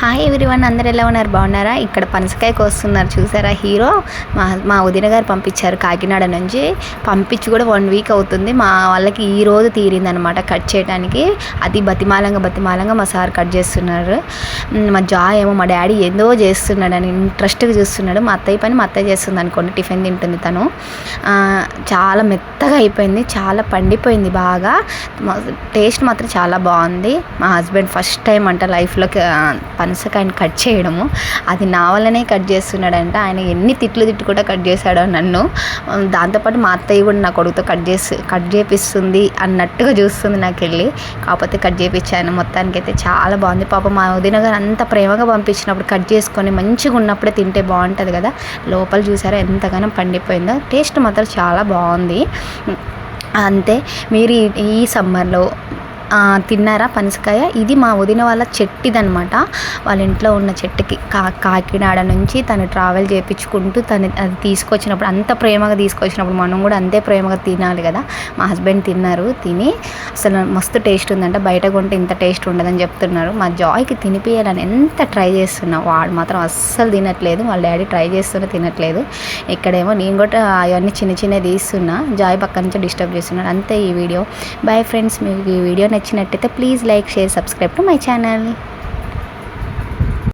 Hi everyone అందరు ఎలా ఉన్నారు? బాగున్నారా? ఇక్కడ పనసకాయ కోస్తున్నారు. చూసారా? హీరో మా మా వదిన గారు పంపించారు కాకినాడ నుంచి. పంపించి కూడా వన్ వీక్ అవుతుంది. మా వాళ్ళకి ఈ రోజు తీరిందనమాట కట్ చేయడానికి అది బతిమాలంగా బతిమాలంగా మా సార్ కట్ చేస్తున్నారు. మా జా ఏమో మా డాడీ ఏందో చేస్తున్నాడు అని ఇంట్రెస్ట్గా చూస్తున్నాడు. మా అత్తయ్య పని మా అత్తయ్య చేస్తుంది అనుకోండి. టిఫిన్ తింటుంది తను. చాలా మెత్తగా అయిపోయింది. చాలా పండిపోయింది బాగా. టేస్ట్ మాత్రం చాలా బాగుంది. మా హస్బెండ్ ఫస్ట్ టైం అంట లైఫ్లోకి పనసకాయని కట్ చేయడము. అది నా వల్లనే కట్ చేస్తున్నాడంట. ఆయన ఎన్ని తిట్లు తిట్టు కూడా కట్ చేశాడో నన్ను. దాంతోపాటు మా అత్తయ్య కూడా నా కొడుకుతో కట్ చేసి కట్ చేపిస్తుంది అన్నట్టుగా చూస్తుంది నాకు వెళ్ళి. కాకపోతే కట్ చేపించాను మొత్తానికి అయితే చాలా బాగుంది. పాప మా వదిన గారు అంత ప్రేమగా పంపించినప్పుడు కట్ చేసుకొని మంచిగా ఉన్నప్పుడే తింటే బాగుంటుంది కదా. లోపల చూసారా ఎంతగానో పండిపోయిందో. టేస్ట్ మాత్రం చాలా బాగుంది. అంతే. మీరు ఈ- సమ్మర్లో తిన్నారా పనసకాయ? ఇది మా వదిన వాళ్ళ చెట్టిదనమాట. వాళ్ళ ఇంట్లో ఉన్న చెట్టుకి. కా కాకినాడ నుంచి తను ట్రావెల్ చేయించుకుంటూ తను అది తీసుకొచ్చినప్పుడు అంత ప్రేమగా తీసుకొచ్చినప్పుడు మనం కూడా అంతే ప్రేమగా తినాలి కదా. మా హస్బెండ్ తిన్నారు తిని అసలు మస్తు టేస్ట్ ఉందంట. బయట కొంటే ఇంత టేస్ట్ ఉండదని చెప్తున్నారు. మా జాయ్కి తినిపియాలని ఎంత ట్రై చేస్తున్నా వాడు మాత్రం అస్సలు తినట్లేదు. వాళ్ళ డాడీ ట్రై చేస్తున్నా తినట్లేదు. ఇక్కడేమో నేను కూడా అవన్నీ చిన్న చిన్న తీస్తున్నా. జాయ్ పక్క నుంచి డిస్టర్బ్ చేస్తున్నాడు. అంతే ఈ వీడియో. బాయ్ ఫ్రెండ్స్ మీకు ఈ వీడియో నచ్చినట్టయితే please like share subscribe to my channel.